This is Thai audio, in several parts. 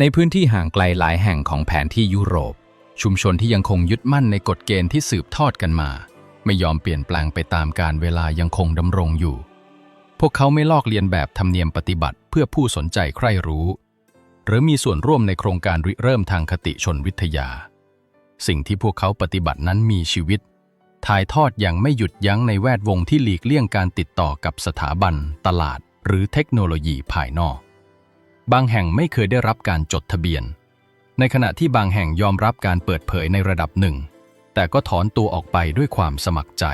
ในพื้นที่ห่างไกลหลายแห่งของแผนที่ยุโรป ชุมชนที่ยังคงยึดมั่นในกฎเกณฑ์ที่สืบทอดกันมา ไม่ยอมเปลี่ยนแปลงไปตามการเวลายังคงดำรงอยู่ พวกเขาไม่ลอกเลียนแบบธรรมเนียมปฏิบัติเพื่อผู้สนใจใคร่รู้ หรือมีส่วนร่วมในโครงการริเริ่มทางคติชนวิทยา สิ่งที่พวกเขาปฏิบัตินั้นมีชีวิต ถ่ายทอดอย่างไม่หยุดยั้งในแวดวงที่หลีกเลี่ยงการติดต่อกับสถาบัน ตลาด หรือเทคโนโลยีภายนอก บางแห่งไม่เคยได้รับการจดทะเบียน ในขณะที่บางแห่งยอมรับการเปิดเผยในระดับหนึ่ง แต่ก็ถอนตัวออกไปด้วยความสมัครใจ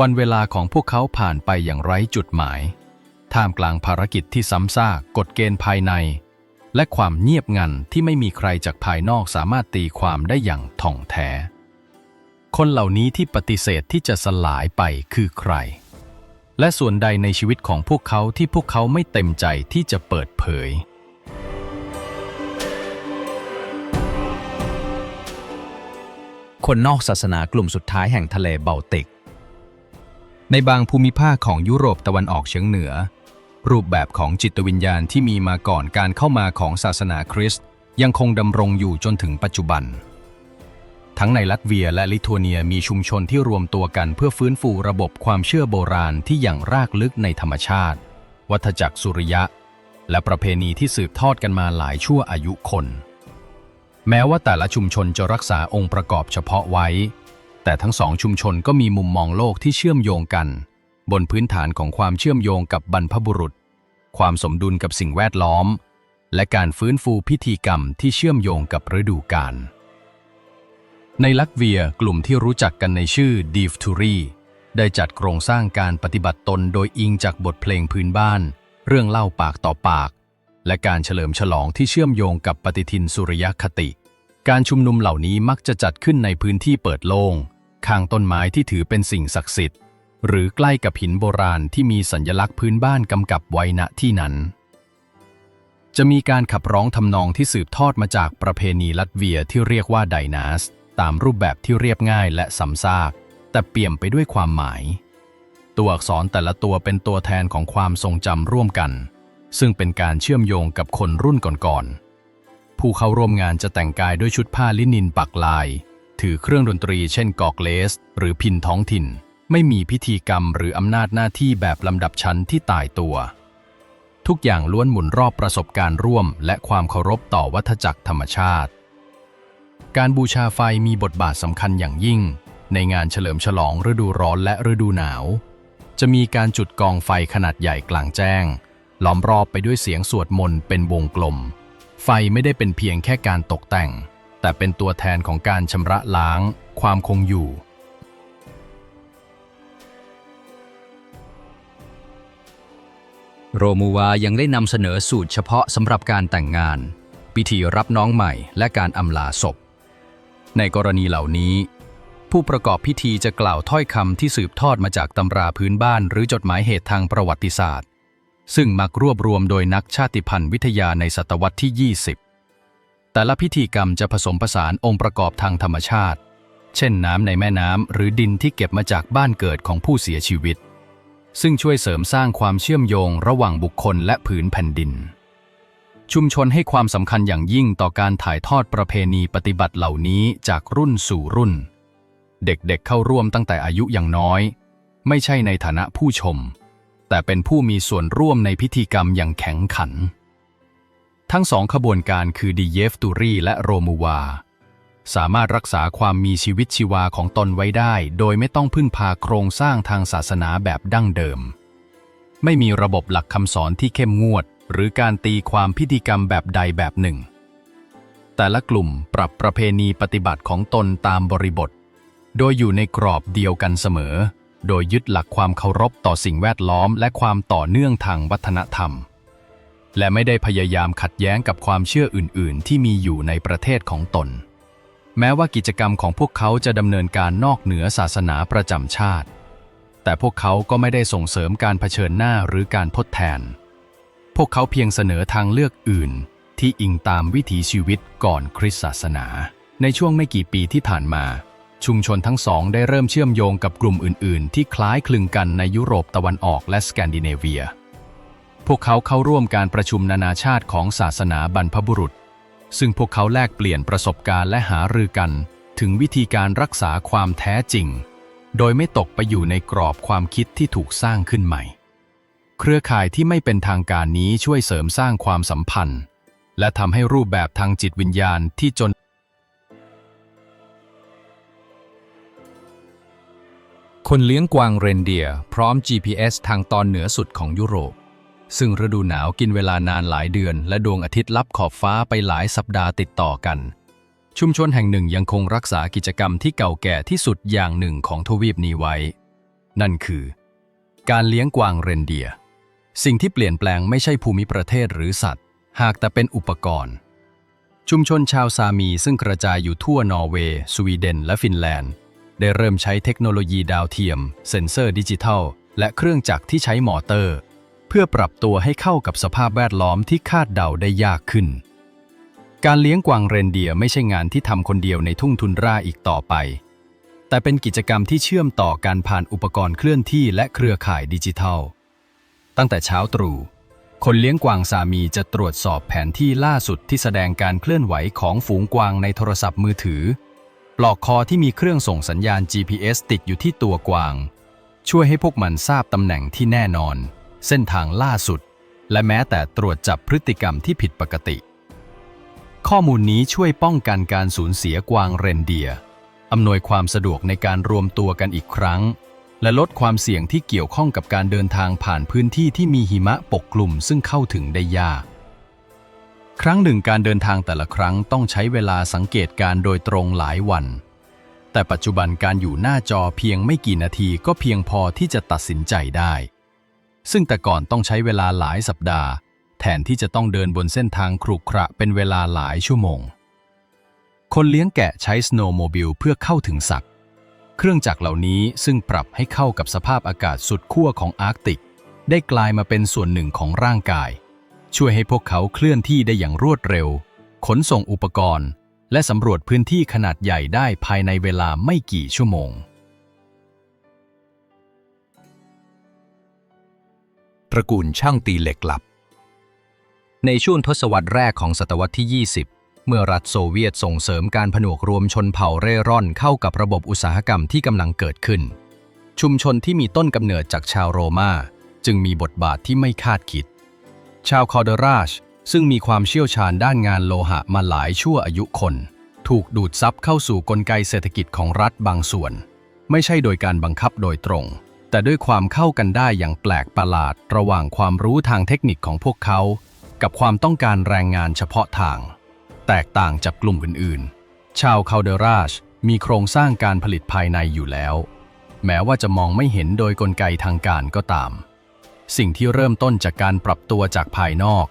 วันเวลาของพวกเขาผ่านไปอย่างไร้จุดหมาย ท่ามกลางภารกิจที่ซ้ำซากกฎเกณฑ์ภายใน และความเงียบงันที่ไม่มีใครจากภายนอกสามารถตีความได้อย่างถ่องแท้ คนเหล่านี้ที่ปฏิเสธที่จะสลายไปคือใคร และส่วนใดในชีวิตของพวกเขาที่พวกเขาไม่เต็มใจที่จะเปิดเผย คนนอกศาสนากลุ่มสุดท้ายแห่งทะเลเบลติก ในบางภูมิภาคของยุโรปตะวันออกเฉียงเหนือ รูปแบบของจิตวิญญาณที่มีมาก่อนการเข้ามาของศาสนาคริสต์ยังคงดำรงอยู่จนถึงปัจจุบัน ทั้งในลัตเวียและลิทัวเนียมีชุมชนที่รวมตัวกันเพื่อฟื้นฟูระบบความเชื่อโบราณที่อย่างรากลึกในธรรมชาติ วัฏจักรสุริยะ และประเพณีที่สืบทอดกันมาหลายชั่วอายุคน แม้ว่าแต่ละชุมชนจะรักษาองค์ประกอบเฉพาะไว้ แต่ทั้งสองชุมชนก็มีมุมมองโลกที่เชื่อมโยงกัน บนพื้นฐานของความเชื่อมโยงกับบรรพบุรุษ ความสมดุลกับสิ่งแวดล้อม และการฟื้นฟูพิธีกรรมที่เชื่อมโยงกับฤดูกาล ในลัตเวียกลุ่มที่รู้จักกันในชื่อดีฟทูรีได้จัดโครงสร้างการปฏิบัติตนโดยอิงจากบทเพลงพื้นบ้าน เรื่องเล่าปากต่อปาก และการเฉลิมฉลองที่เชื่อมโยงกับปฏิทินสุริยคติ การชุมนุมเหล่านี้มักจะจัดขึ้นในพื้นที่เปิดโล่งข้างต้นไม้ที่ถือเป็นสิ่งศักดิ์สิทธิ์ หรือใกล้กับหินโบราณที่มีสัญลักษณ์พื้นบ้านกำกับไว้ณที่นั้น จะมีการขับร้องทำนองที่สืบทอดมาจากประเพณีลัตเวียที่เรียกว่าไดนาส ตามรูปแบบที่เรียบง่ายและซ้ำซาก แต่เปี่ยมไปด้วยความหมาย ตัวอักษรแต่ละตัวเป็นตัวแทนของความทรงจำร่วมกัน ซึ่งเป็นการเชื่อมโยงกับคนรุ่นก่อนๆ ผู้เข้าร่วมงานจะแต่งกายด้วยชุดผ้าลินินปักลาย ถือเครื่องดนตรีเช่นกอกเลส หรือพินท้องถิ่น ไม่มีพิธีกรรมหรืออำนาจหน้าที่แบบลำดับชั้นที่ตายตัว ทุกอย่างล้วนหมุนรอบประสบการณ์ร่วม และความเคารพต่อวัฏจักรธรรมชาติ การบูชาไฟมีบทบาทสำคัญอย่างยิ่ง ในงานเฉลิมฉลองฤดูร้อนและฤดูหนาว จะมีการจุดกองไฟขนาดใหญ่กลางแจ้ง ล้อมรอบไปด้วยเสียงสวดมนต์เป็นวงกลม ไฟไม่ได้เป็นเพียงแค่การตกแต่ง แต่เป็นตัวแทนของการชำระล้าง ความคงอยู่ โรมูวายังได้นำเสนอสูตรเฉพาะสำหรับการแต่งงาน พิธีรับน้องใหม่และการอำลาศพ ในกรณีเหล่านี้ ผู้ประกอบพิธีจะกล่าวถ้อยคำที่สืบทอดมาจากตำราพื้นบ้านหรือจดหมายเหตุทางประวัติศาสตร์ ซึ่งมักรวบรวมโดยนักชาติพันธุ์วิทยาในศตวรรษที่ 20 แต่ละพิธีกรรมจะผสมผสานองค์ประกอบทางธรรมชาติ เช่นน้ำในแม่น้ำหรือดินที่เก็บมาจากบ้านเกิดของผู้เสียชีวิต ซึ่งช่วยเสริมสร้างความเชื่อมโยงระหว่างบุคคลและผืนแผ่นดิน ชุมชนให้ความสำคัญอย่างยิ่งต่อการถ่ายทอดประเพณีปฏิบัติเหล่านี้จากรุ่นสู่รุ่น เด็กๆเเข้าร่วมตั้งแต่อายุอย่างน้อย ไม่ใช่ในฐานะผู้ชม แต่เป็นผู้มีส่วนร่วมในพิธีกรรมอย่างแข็งขัน ทั้งสองขบวนการคือดีเยฟตูรีและโรมูวา สามารถรักษาความมีชีวิตชีวาของตนไว้ได้ โดยไม่ต้องพึ่งพาโครงสร้างทางศาสนาแบบดั้งเดิม ไม่มีระบบหลักคำสอนที่เข้มงวด หรือการตีความพิธีกรรมแบบใดแบบหนึ่ง แต่ละกลุ่มปรับประเพณีปฏิบัติของตนตามบริบท โดยอยู่ในกรอบเดียวกันเสมอ โดยยึดหลักความเคารพต่อสิ่งแวดล้อมและความต่อเนื่องทางวัฒนธรรม และไม่ได้พยายามขัดแย้งกับความเชื่ออื่น ๆ ที่มีอยู่ในประเทศของตน แม้ว่ากิจกรรมของพวกเขาจะดำเนินการนอกเหนือศาสนาประจำชาติแต่พวกเขาก็ไม่ได้ส่งเสริมการเผชิญหน้าหรือการทดแทน พวกเขาเพียงเสนอทางเลือกอื่น ที่อิงตามวิถีชีวิตก่อนคริสตศาสนา ในช่วงไม่กี่ปีที่ผ่านมา ชุมชนทั้งสองได้เริ่มเชื่อมโยงกับกลุ่มอื่น ๆ ที่คล้ายคลึงกันในยุโรปตะวันออกและสแกนดิเนเวีย พวกเขาเข้าร่วมการประชุมนานาชาติของศาสนาบรรพบุรุษ ซึ่งพวกเขาแลกเปลี่ยนประสบการณ์และหารือกัน ถึงวิธีการรักษาความแท้จริง โดยไม่ตกไปอยู่ในกรอบความคิดที่ถูกสร้างขึ้นใหม่ เครือข่ายที่ไม่เป็นทางการนี้ช่วยเสริมสร้างความสัมพันธ์ และทำให้รูปแบบทางจิตวิญญาณที่จนคนเลี้ยงกวางเรนเดียร์พร้อม GPS ทางตอนเหนือสุดของยุโรป ซึ่งฤดูหนาวกินเวลานานหลายเดือน และดวงอาทิตย์ลับขอบฟ้าไปหลายสัปดาห์ติดต่อกัน ชุมชนแห่งหนึ่งยังคงรักษากิจกรรมที่เก่าแก่ที่สุดอย่างหนึ่งของทวีปนี้ไว้ นั่นคือ การเลี้ยงกวางเรนเดียร์ สิ่งที่เปลี่ยนแปลงไม่ใช่ภูมิประเทศหรือสัตว์ หากแต่เป็นอุปกรณ์ ชุมชนชาวซามีซึ่งกระจายอยู่ทั่วนอร์เวย์ สวีเดน และฟินแลนด์ ได้เริ่มใช้เทคโนโลยีดาวเทียม เซ็นเซอร์ดิจิทัล และเครื่องจักรที่ใช้มอเตอร์ เพื่อปรับตัวให้เข้ากับสภาพแวดล้อมที่คาดเดาได้ยากขึ้น การเลี้ยงกวางเรนเดียร์ไม่ใช่งานที่ทำคนเดียวในทุ่งทุนราอีกต่อไป แต่เป็นกิจกรรมที่เชื่อมต่อการผ่านอุปกรณ์เคลื่อนที่และเครือข่ายดิจิทัล ตั้งแต่เช้าตรู่คนเลี้ยงกวางสามีจะตรวจสอบแผนที่ล่าสุดที่แสดงการเคลื่อนไหวของฝูงกวางในโทรศัพท์มือถือ ปลอกคอที่มีเครื่องส่งสัญญาณ GPS ติดอยู่ที่ตัวกวาง ช่วยให้พวกมันทราบตำแหน่งที่แน่นอน เส้นทางล่าสุด และแม้แต่ตรวจจับพฤติกรรมที่ผิดปกติ ข้อมูลนี้ช่วยป้องกันการสูญเสียกวางเรนเดียร์อำนวยความสะดวกในการรวมตัวกันอีกครั้ง และลดความเสี่ยงที่เกี่ยวข้องกับการเดินทางผ่านพื้นที่ที่มีหิมะปกคลุมซึ่งเข้าถึงได้ยาก ครั้งหนึ่งการเดินทางแต่ละครั้งต้องใช้เวลาสังเกตการโดยตรงหลายวัน แต่ปัจจุบันการอยู่หน้าจอเพียงไม่กี่นาทีก็เพียงพอที่จะตัดสินใจได้ ซึ่งแต่ก่อนต้องใช้เวลาหลายสัปดาห์ แทนที่จะต้องเดินบนเส้นทางครุขระเป็นเวลาหลายชั่วโมง คนเลี้ยงแกะใช้สโนว์โมบิลเพื่อเข้าถึงสัตว์ เครื่องจักรเหล่านี้ซึ่งปรับให้เข้ากับสภาพอากาศสุดขั้วของอาร์กติก ได้กลายมาเป็นส่วนหนึ่งของร่างกาย ช่วยให้พวกเขาเคลื่อนที่ได้อย่างรวดเร็ว ขนส่งอุปกรณ์ และสำรวจพื้นที่ขนาดใหญ่ได้ภายในเวลาไม่กี่ชั่วโมง ตระกูลช่างตีเหล็กหลับ ในช่วงทศวรรษแรกของศตวรรษที่ 20 เมื่อรัฐโซเวียตส่งเสริมการผนวกรวมชนเผ่าเร่ร่อนเข้ากับระบบอุตสาหกรรมที่กำลังเกิดขึ้น ชุมชนที่มีต้นกำเนิดจากชาวโรมาจึงมีบทบาทที่ไม่คาดคิด ชาวคอเดราช ซึ่งมีความเชี่ยวชาญด้านงานโลหะมาหลายชั่วอายุคน ถูกดูดซับเข้าสู่กลไกเศรษฐกิจของรัฐบางส่วน ไม่ใช่โดยการบังคับโดยตรง แต่ด้วยความเข้ากันได้อย่างแปลกประหลาด ระหว่างความรู้ทางเทคนิคของพวกเขา กับความต้องการแรงงานเฉพาะทาง แตกต่างจากกลุ่มอื่นๆ ชาวคาเดราชมีโครงสร้างการผลิตภายในอยู่แล้ว แม้ว่าจะมองไม่เห็นโดยกลไกทางการก็ตาม สิ่งที่เริ่มต้นจากการปรับตัวจากภายนอก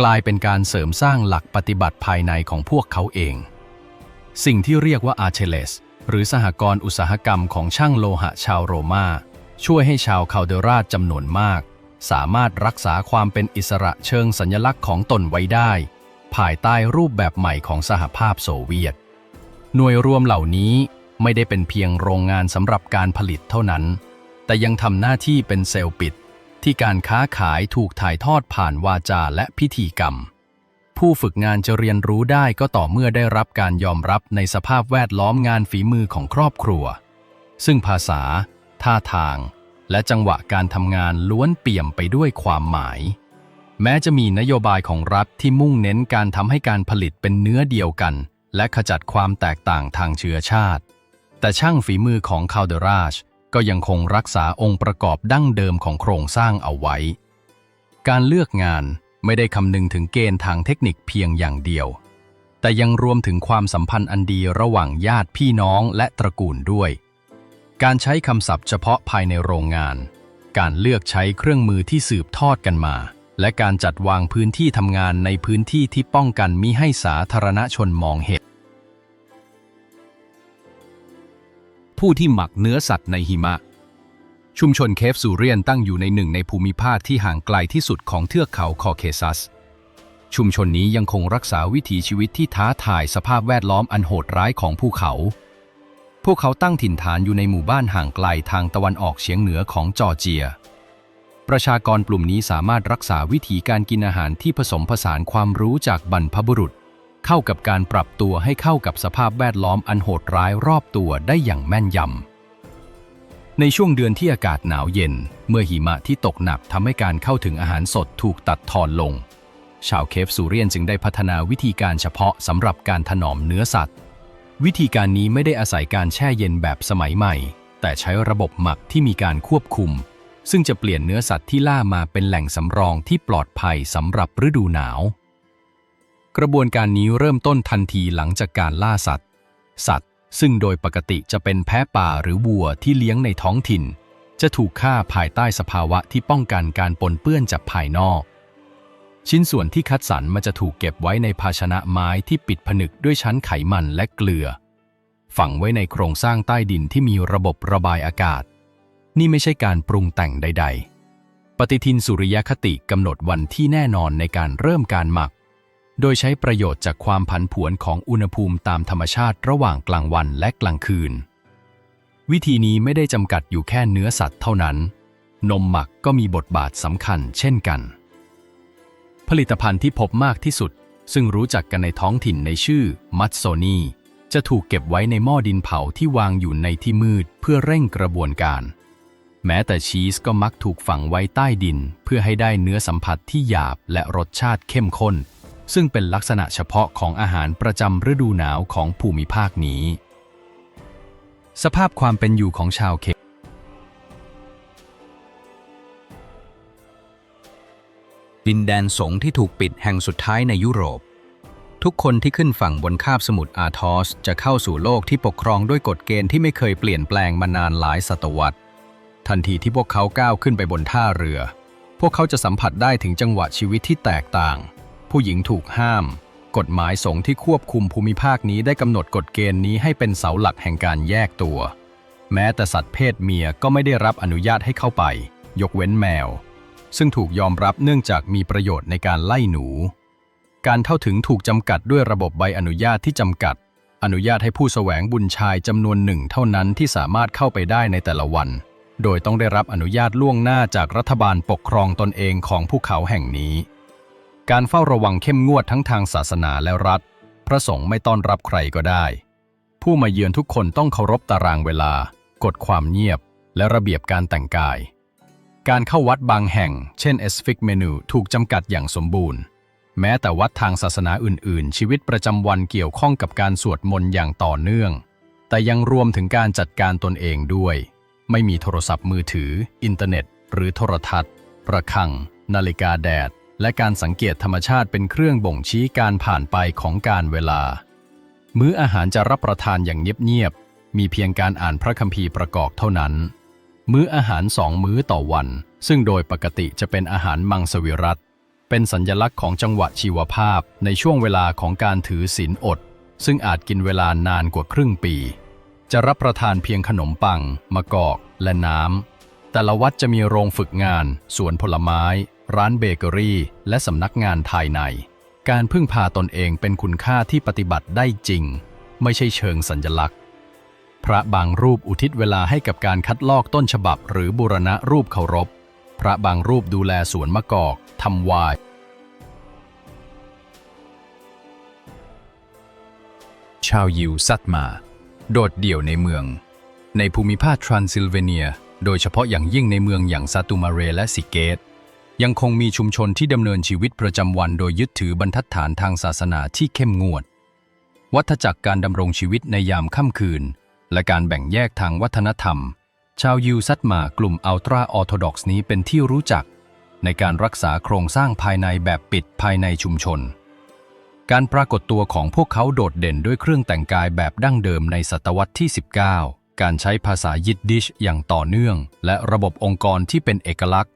กลายเป็นการเสริมสร้างหลักปฏิบัติภายในของพวกเขาเอง สิ่งที่เรียกว่าอาเชเลสหรือสหกรณ์อุตสาหกรรมของช่างโลหะชาวโรมาช่วยให้ชาวคาเดราชจำนวนมาก สามารถรักษาความเป็นอิสระเชิงสัญลักษณ์ของตนไว้ได้ ภายใต้รูปแบบใหม่ของสหภาพโซเวียต หน่วยรวมเหล่านี้ไม่ได้เป็นเพียงโรงงานสำหรับการผลิตเท่านั้น แต่ยังทำหน้าที่เป็นเซลล์ปิด ที่การค้าขายถูกถ่ายทอดผ่านวาจาและพิธีกรรม ผู้ฝึกงานจะเรียนรู้ได้ก็ต่อเมื่อได้รับการยอมรับในสภาพแวดล้อมงานฝีมือของครอบครัว ซึ่งภาษา ท่าทาง และจังหวะการทำงานล้วนเปี่ยมไปด้วยความหมาย แม้จะมีนโยบายของรัฐที่มุ่งเน้นการทำให้การผลิตเป็นเนื้อเดียวกัน และขจัดความแตกต่างทางเชื้อชาติ แต่ช่างฝีมือของคาเดราชก็ยังคงรักษาองค์ประกอบดั้งเดิมของโครงสร้างเอาไว้ การเลือกงานไม่ได้คำนึงถึงเกณฑ์ทางเทคนิคเพียงอย่างเดียว แต่ยังรวมถึงความสัมพันธ์อันดีระหว่างญาติพี่น้องและตระกูลด้วย การใช้คำศัพท์เฉพาะภายในโรงงาน การเลือกใช้เครื่องมือที่สืบทอดกันมา และการจัดวางพื้นที่ทำงานในพื้นที่ที่ป้องกันมิให้สาธารณชนมองเห็น ผู้ที่หมักเนื้อสัตว์ในหิมะ ชุมชนเคฟซูเรียนตั้งอยู่ในหนึ่งในภูมิภาคที่ห่างไกลที่สุดของเทือกเขาคอเคซัส ชุมชนนี้ยังคงรักษาวิถีชีวิตที่ท้าทายสภาพแวดล้อมอันโหดร้ายของภูเขา พวกเขาตั้งถิ่นฐานอยู่ในหมู่บ้านห่างไกลทางตะวันออกเฉียงเหนือของจอร์เจีย ประชากรกลุ่มนี้สามารถรักษาวิถีการกินอาหารที่ผสมผสานความรู้จากบรรพบุรุษ เข้ากับการปรับตัวให้เข้ากับสภาพแวดล้อมอันโหดร้ายรอบตัวได้อย่างแม่นยำ ในช่วงเดือนที่อากาศหนาวเย็น เมื่อหิมะที่ตกหนักทำให้การเข้าถึงอาหารสดถูกตัดทอนลง ชาวเคฟซูเรียนจึงได้พัฒนาวิธีการเฉพาะสำหรับการถนอมเนื้อสัตว์ วิธีการนี้ไม่ได้อาศัยการแช่เย็นแบบสมัยใหม่ แต่ใช้ระบบหมักที่มีการควบคุม ซึ่งจะเปลี่ยนเนื้อสัตว์ที่ล่ามาเป็นแหล่งสำรองที่ปลอดภัยสำหรับฤดูหนาว กระบวนการนี้เริ่มต้นทันทีหลังจากการล่าสัตว์ สัตว์ ซึ่งโดยปกติจะเป็นแพะป่าหรือวัวที่เลี้ยงในท้องถิ่น จะถูกฆ่าภายใต้สภาวะที่ป้องกันการปนเปื้อนจากภายนอก ชิ้นส่วนที่คัดสรรมันจะถูกเก็บไว้ในภาชนะไม้ที่ปิดผนึกด้วยชั้นไขมันและเกลือ ฝังไว้ในโครงสร้างใต้ดินที่มีระบบระบายอากาศ นี่ไม่ใช่การปรุงแต่งใด ๆ ปฏิทินสุริยคติกำหนดวันที่แน่นอนในการเริ่มการหมัก โดยใช้ประโยชน์จากความผันผวนของอุณหภูมิตามธรรมชาติระหว่างกลางวันและกลางคืน วิธีนี้ไม่ได้จำกัดอยู่แค่เนื้อสัตว์เท่านั้น นมหมักก็มีบทบาทสำคัญเช่นกัน ผลิตภัณฑ์ที่พบมากที่สุด ซึ่งรู้จักกันในท้องถิ่นในชื่อมัตโซนีจะถูกเก็บไว้ในหม้อดินเผาที่วางอยู่ในที่มืดเพื่อเร่งกระบวนการ แม้แต่ชีสก็มักถูกฝังไว้ใต้ดิน เพื่อให้ได้เนื้อสัมผัสที่หยาบและรสชาติเข้มข้น ซึ่งเป็นลักษณะเฉพาะของอาหารประจำฤดูหนาวของภูมิภาคนี้ สภาพความเป็นอยู่ของชาวเคปดินแดนสงที่ถูกปิดแห่งสุดท้ายในยุโรป ทุกคนที่ขึ้นฝั่งบนคาบสมุทรอาทอส จะเข้าสู่โลกที่ปกครองด้วยกฎเกณฑ์ที่ไม่เคยเปลี่ยนแปลงมานานหลายศตวรรษ ทันทีที่พวกเขาก้าวขึ้นไปบนท่าเรือ พวกเขาจะสัมผัสได้ถึงจังหวะชีวิตที่แตกต่าง ผู้หญิงถูกห้าม กฎหมายสงฆ์ที่ควบคุมภูมิภาคนี้ได้กำหนดกฎเกณฑ์นี้ให้เป็นเสาหลักแห่งการแยกตัว แม้แต่สัตว์เพศเมียก็ไม่ได้รับอนุญาตให้เข้าไป ยกเว้นแมว ซึ่งถูกยอมรับเนื่องจากมีประโยชน์ในการไล่หนู การเข้าถึงถูกจำกัดด้วยระบบใบอนุญาตที่จำกัด อนุญาตให้ผู้แสวงบุญชายจำนวนหนึ่งเท่านั้นที่สามารถเข้าไปได้ในแต่ละวัน โดยต้องได้รับอนุญาตล่วงหน้าจากรัฐบาลปกครองตนเองของภูเขาแห่งนี้ การเฝ้าระวังเข้มงวดทั้งทางศาสนาและรัฐ พระสงฆ์ไม่ต้อนรับใครก็ได้ ผู้มาเยือนทุกคนต้องเคารพตารางเวลา กฎความเงียบ และระเบียบการแต่งกาย การเข้าวัดบางแห่ง เช่น e s f i c Menu ถูกจำกัดอย่างสมบูรณ์ แม้แต่วัดทางศาสนาอื่น ๆ ชีวิตประจำวันเกี่ยวข้องกับการสวดมนต์อย่างต่อเนื่อง แต่ยังรวมถึงการจัดการตนเองด้วย ไม่มีโทรศัพท์มือถือ อินเทอร์เน็ต หรือโทรทัศน์ ประคัง นาฬิกาแดด และการสังเกตธรรมชาติเป็นเครื่องบ่งชี้การผ่านไปของการเวลา มื้ออาหารจะรับประทานอย่างเงียบๆ มีเพียงการอ่านพระคัมภีร์ประกอบเท่านั้น มื้ออาหารสองมื้อต่อวัน ซึ่งโดยปกติจะเป็นอาหารมังสวิรัตเป็นสัญญลักษณ์ของจังหวะชีวภาพในช่วงเวลาของการถือศีลอด ซึ่งอาจกินเวลานานกว่าครึ่งปี จะรับประทานเพียงขนมปัง มะกอก และน้ำ แต่ละวัดจะมีโรงฝึกงาน สวนผลไม้ ร้านเบเกอรี่ และสำนักงานภายใน การพึ่งพาตนเองเป็นคุณค่าที่ปฏิบัติได้จริง ไม่ใช่เชิงสัญญลักษณ์ พระบางรูปอุทิศเวลาให้กับการคัดลอกต้นฉบับ หรือบูรณะรูปเคารพ พระบางรูปดูแลสวนมะกอกทำวายชาวยิวซัดมา โดดเดี่ยวในเมือง ในภูมิภาคทรานซิลเวเนีย โดยเฉพาะอย่างยิ่งในเมืองอย่างซาตูมาเรและสิเกต ยังคงมีชุมชนที่ดำเนินชีวิตประจำวันโดยยึดถือบรรทัดฐานทางศาสนาที่เข้มงวด วัฏจักรการดำรงชีวิตในยามค่ำคืน และการแบ่งแยกทางวัฒนธรรม ชาวยิวซัดมากลุ่มอัลตราออร์โธดอกซ์นี้เป็นที่รู้จัก ในการรักษาโครงสร้างภายในแบบปิดภายในชุมชน การปรากฏตัวของพวกเขาโดดเด่นด้วยเครื่องแต่งกายแบบดั้งเดิมในศตวรรษที่ 19 การใช้ภาษายิดดิชอย่างต่อเนื่อง และระบบองค์กรที่เป็นเอกลักษณ์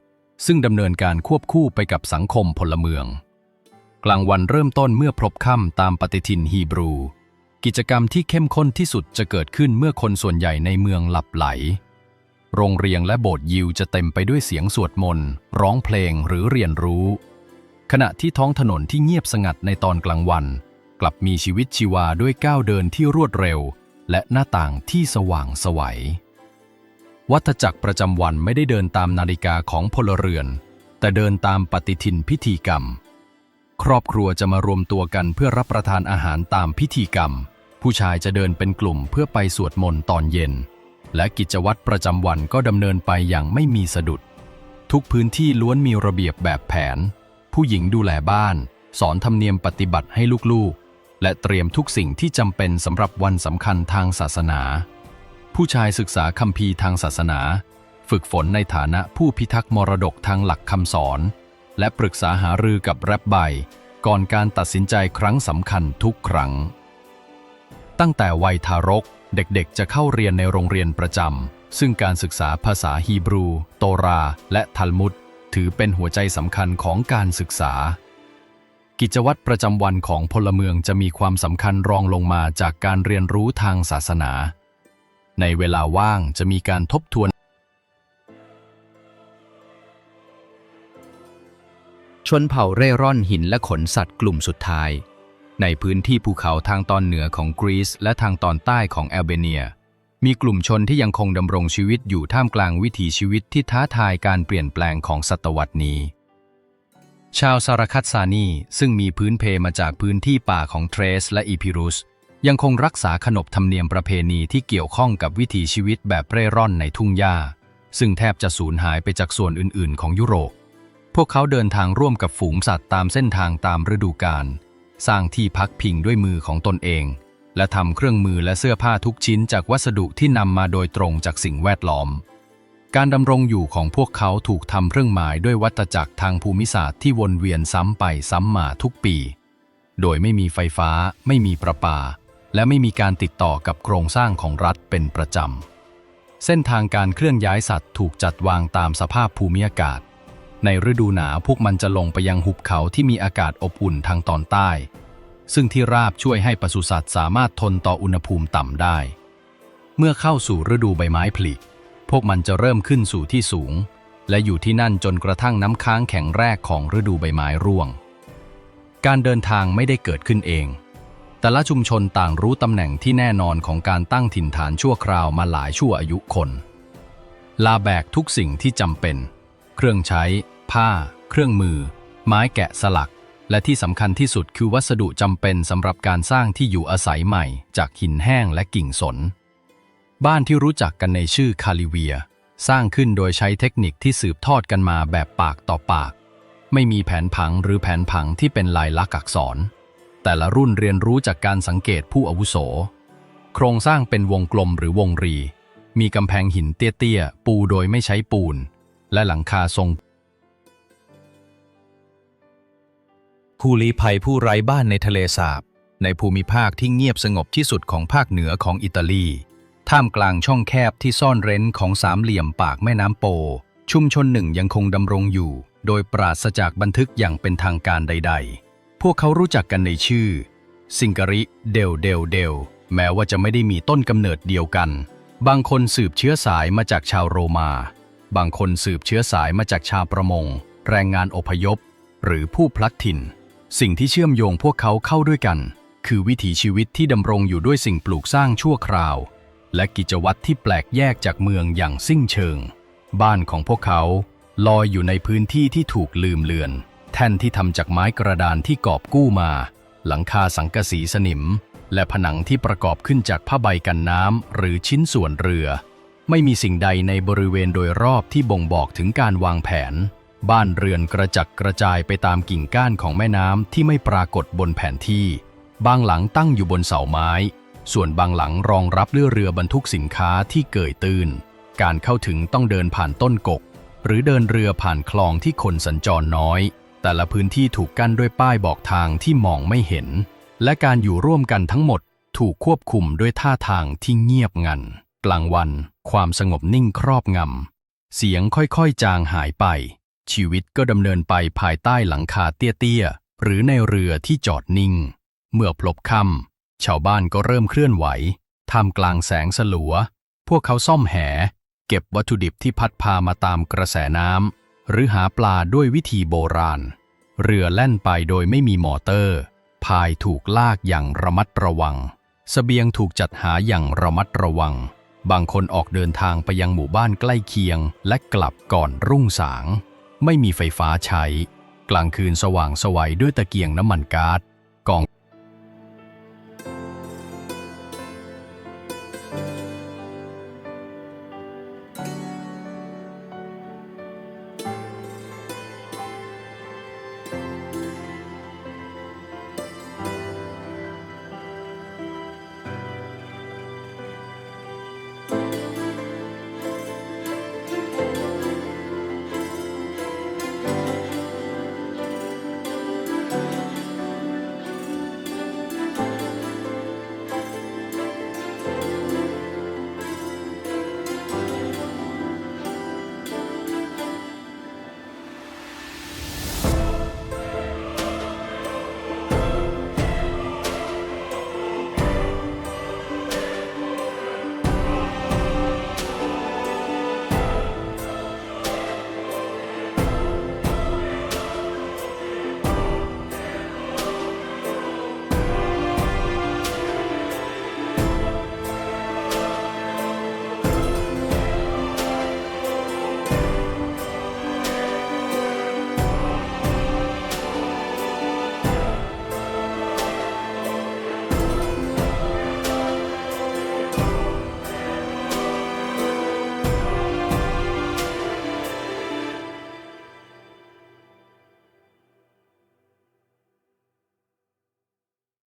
ซึ่งดำเนินการควบคู่ไปกับสังคมพลเมือง กลางวันเริ่มต้นเมื่อพบค่ำตามปฏิทินฮีบรู กิจกรรมที่เข้มข้นที่สุดจะเกิดขึ้นเมื่อคนส่วนใหญ่ในเมืองหลับไหล โรงเรียนและโบสถ์ยิวจะเต็มไปด้วยเสียงสวดมนต์ร้องเพลงหรือเรียนรู้ ขณะที่ท้องถนนที่เงียบสงัดในตอนกลางวัน กลับมีชีวิตชีวาด้วยก้าวเดินที่รวดเร็ว และหน้าต่างที่สว่างไสวัย วัฏจักรประจำวันไม่ได้เดินตามนาฬิกาของพลเรือน แต่เดินตามปฏิทินพิธีกรรม ครอบครัวจะมารวมตัวกันเพื่อรับประทานอาหารตามพิธีกรรม ผู้ชายจะเดินเป็นกลุ่มเพื่อไปสวดมนต์ตอนเย็น และกิจวัตรประจำวันก็ดำเนินไปอย่างไม่มีสะดุด ทุกพื้นที่ล้วนมีระเบียบแบบแผน ผู้หญิงดูแลบ้าน สอนธรรมเนียมปฏิบัติให้ลูกๆ และเตรียมทุกสิ่งที่จำเป็นสำหรับวันสำคัญทางศาสนา ผู้ชายศึกษาคัมภีร์ทางศาสนา ฝึกฝนในฐานะผู้พิทักษ์มรดกทางหลักคำสอน และปรึกษาหารือกับแรบไบก่อนการตัดสินใจครั้งสำคัญทุกครั้ง ตั้งแต่วัยทารกเด็กๆ จะเข้าเรียนในโรงเรียนประจำซึ่งการศึกษาภาษาฮีบรู โตรา และทัลมุด ถือเป็นหัวใจสำคัญของการศึกษา กิจวัตรประจำวันของพลเมืองจะมีความสำคัญรองลงมาจากการเรียนรู้ทางศาสนา ในเวลาว่างจะมีการทบทวน ชนเผ่าเร่ร่อนหินและขนสัตว์กลุ่มสุดท้าย ในพื้นที่ภูเขาทางตอนเหนือของกรีซและทางตอนใต้ของแอลเบเนีย มีกลุ่มชนที่ยังคงดำรงชีวิตอยู่ท่ามกลางวิถีชีวิตที่ท้าทายการเปลี่ยนแปลงของศตวรรษนี้ ชาวซารคัตซานีซึ่งมีพื้นเพมาจากพื้นที่ป่าของเทรสและอีพิรุส ยังคงรักษาขนบธรรมเนียมประเพณีที่เกี่ยวข้องกับวิถีชีวิตแบบเร่ร่อนในทุ่งหญ้า ซึ่งแทบจะสูญหายไปจากส่วนอื่น ๆ ของยุโรป พวกเขาเดินทางร่วมกับฝูงสัตว์ตามเส้นทางตามฤดูกาลสร้างที่พักพิงด้วยมือของตนเอง และทำเครื่องมือและเสื้อผ้าทุกชิ้นจากวัสดุที่นำมาโดยตรงจากสิ่งแวดล้อม การดำรงอยู่ของพวกเขาถูกทำเครื่องหมายด้วยวัตจักรทางภูมิศาสตร์ที่วนเวียนซ้ำไปซ้ำมาทุกปี โดยไม่มีไฟฟ้า ไม่มีประปา และไม่มีการติดต่อกับโครงสร้างของรัฐเป็นประจำ เส้นทางการเคลื่อนย้ายสัตว์ถูกจัดวางตามสภาพภูมิอากาศ ในฤดูหนาวพวกมันจะลงไปยังหุบเขาที่มีอากาศอบอุ่นทางตอนใต้ ซึ่งที่ราบช่วยให้ปศุสัตว์สามารถทนต่ออุณหภูมิต่ำได้ เมื่อเข้าสู่ฤดูใบไม้ผลิพวกมันจะเริ่มขึ้นสู่ที่สูง และอยู่ที่นั่นจนกระทั่งน้ำค้างแข็งแรกของฤดูใบไม้ร่วง การเดินทางไม่ได้เกิดขึ้นเอง แต่ละชุมชนต่างรู้ตำแหน่งที่แน่นอนของการตั้งถิ่นฐานชั่วคราวมาหลายชั่วอายุคน ลาแบกทุกสิ่งที่จำเป็น เครื่องใช้ ผ้า เครื่องมือ ไม้แกะสลัก และที่สำคัญที่สุดคือวัสดุจำเป็นสำหรับการสร้างที่อยู่อาศัยใหม่ จากหินแห้งและกิ่งสน บ้านที่รู้จักกันในชื่อคาลิเวีย สร้างขึ้นโดยใช้เทคนิคที่สืบทอดกันมาแบบปากต่อปาก ไม่มีแผนผังหรือแผนผังที่เป็นลายลักษณ์อักษร แต่ละรุ่นเรียนรู้จากการสังเกตผู้อาวุโส โครงสร้างเป็นวงกลมหรือวงรี มีกำแพงหินเตี้ยๆปูโดยไม่ใช้ปูน และหลังคาทรง ผู้ลี้ภัยผู้ไร้บ้านในทะเลสาบ ในภูมิภาคที่เงียบสงบที่สุดของภาคเหนือของอิตาลี ท่ามกลางช่องแคบที่ซ่อนเร้นของสามเหลี่ยมปากแม่น้ำโป ชุมชนหนึ่งยังคงดำรงอยู่ โดยปราศจากบันทึกอย่างเป็นทางการใด ๆ พวกเขารู้จักกันในชื่อ ซิงการิเดลเดลเดลแม้ว่าจะไม่ได้มีต้นกำเนิดเดียวกัน บางคนสืบเชื้อสายมาจากชาวโรมา บางคนสืบเชื้อสายมาจากชาวประมง แรงงานอพยพ หรือผู้พลัดถิ่น สิ่งที่เชื่อมโยงพวกเขาเข้าด้วยกัน คือวิถีชีวิตที่ดำรงอยู่ด้วยสิ่งปลูกสร้างชั่วคราว และกิจวัตรที่แปลกแยกจากเมืองอย่างสิ้นเชิง บ้านของพวกเขาลอยอยู่ในพื้นที่ที่ถูกลืมเลือน แท่นที่ทำจากไม้กระดานที่กอบกู้มา หลังคาสังกะสีสนิม และผนังที่ประกอบขึ้นจากผ้าใบกันน้ำหรือชิ้นส่วนเรือ ไม่มีสิ่งใดในบริเวณโดยรอบที่บ่งบอกถึงการวางแผน บ้านเรือนกระจัดกระจายไปตามกิ่งก้านของแม่น้ำที่ไม่ปรากฏบนแผนที่ บางหลังตั้งอยู่บนเสาไม้ ส่วนบางหลังรองรับด้วยเรือบรรทุกสินค้าที่เกยตื้น การเข้าถึงต้องเดินผ่านต้นกก หรือเดินเรือผ่านคลองที่คนสัญจรน้อย แต่ละพื้นที่ถูกกั้นด้วยป้ายบอกทางที่มองไม่เห็น และการอยู่ร่วมกันทั้งหมดถูกควบคุมด้วยท่าทางที่เงียบงัน กลางวัน ความสงบนิ่งครอบงำเสียงค่อยๆจางหายไป ชีวิตก็ดำเนินไปภายใต้หลังคาเตี้ยๆ หรือในเรือที่จอดนิ่ง เมื่อพลบค่ำชาวบ้านก็เริ่มเคลื่อนไหวท่ามกลางแสงสลัว พวกเขาซ่อมแห เก็บวัตถุดิบที่พัดพามาตามกระแสน้ำหรือหาปลาด้วยวิธีโบราณ เรือแล่นไปโดยไม่มีมอเตอร์ พายถูกลากอย่างระมัดระวังสเสบียงถูกจัดหาอย่างระมัดระวัง บางคนออกเดินทางไปยังหมู่บ้านใกล้เคียง และกลับก่อนรุ่งสาง ไม่มีไฟฟ้าใช้ กลางคืนสว่างสวัยด้วยตะเกียงน้ำมันกา๊าซกอง